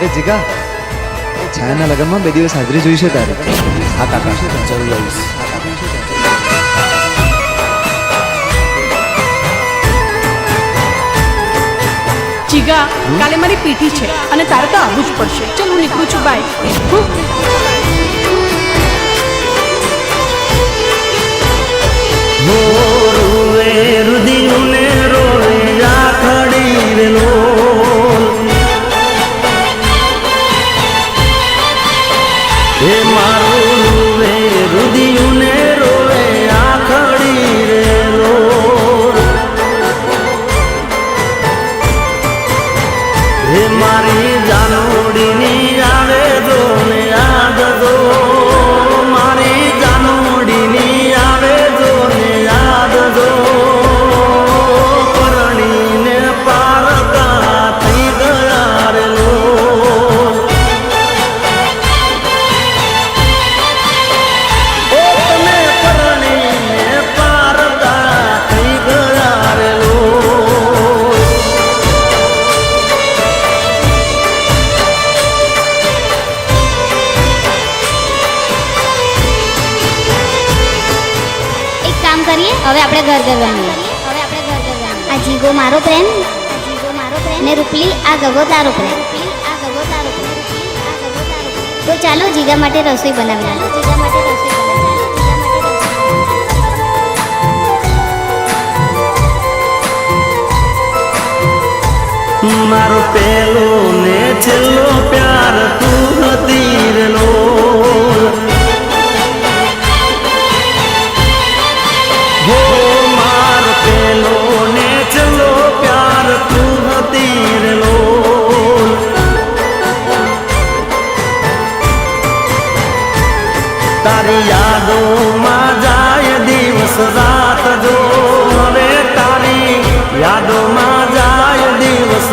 અરે જીગા છાયાના લગ્નમાં બે દિવસ હાજરી જોઈશે તારે. હા કાકા. જરૂર આવીશ. જીગા કાલે મારી પીઠી છે અને તારે તો આવવું જ પડશે. ચલ હું નીકળું છું. બાય રોવે હવે આપણે ઘર ઘર રમીએ હવે આપણે ઘર ઘર રમીએ આ જીગો મારો પ્રેમ. જીગો મારો પ્રેમ. ને રૂપલી આ ગગો તારો પ્રેમ. આ ગગો તારો પ્રેમ. તો ચાલો જીગા માટે રસોઈ બનાવી નાખો જીગા માટે રસોઈ બનાવી નાખો. જીગા માટે રસોઈ મારો પેલો ને છેલ્લો પ્યાર તું તારી યાદોમાં જાય દિવસ રાત જો હવે તારી યાદોમાં જાય દિવસ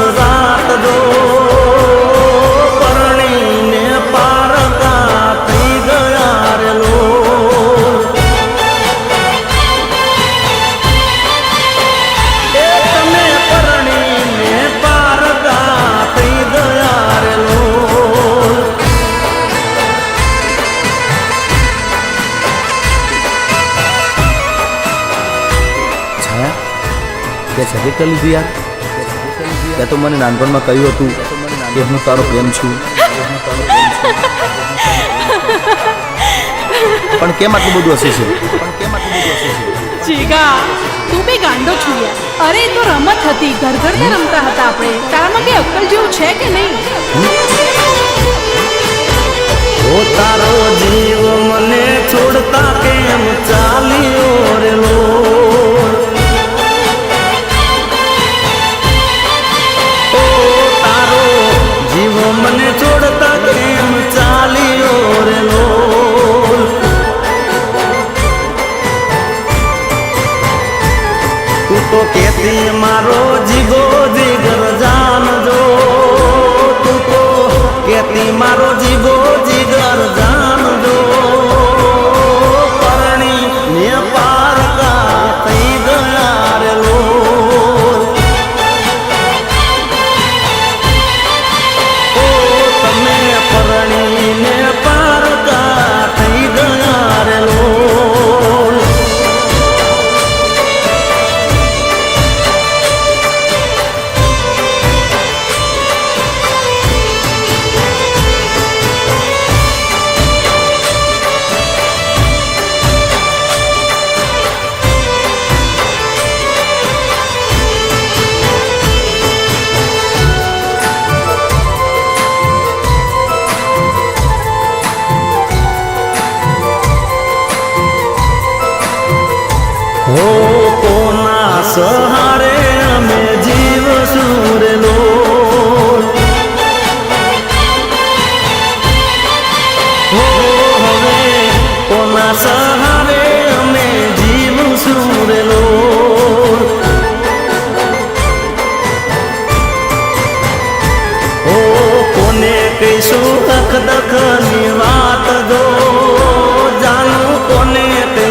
તે સજેક્ટ કરી લીધું યાર તે તો મને નાનપણમાં કહ્યું હતું કે હું તારો પ્રેમ છું. પણ કેમ આટલું બધું હશે છે? પણ કેમ આટલું બધું હશે છે જીગા તું બી ગાંડો છું અરે તો રમત હતી. ઘર ઘર રમતા હતા આપણે. તારામાં કઈ અક્કલ જેવું છે કે નહીં? તો મારો જીગો જીગર જાનજો તું તો કેતી મારો જીગો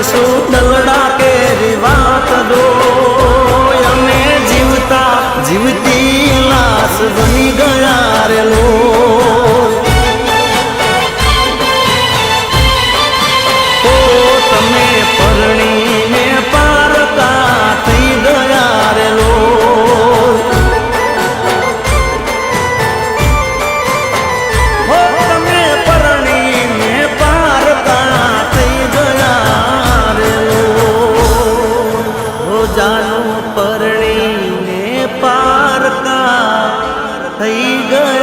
so પરણીને પારકા થઈ ગઈ.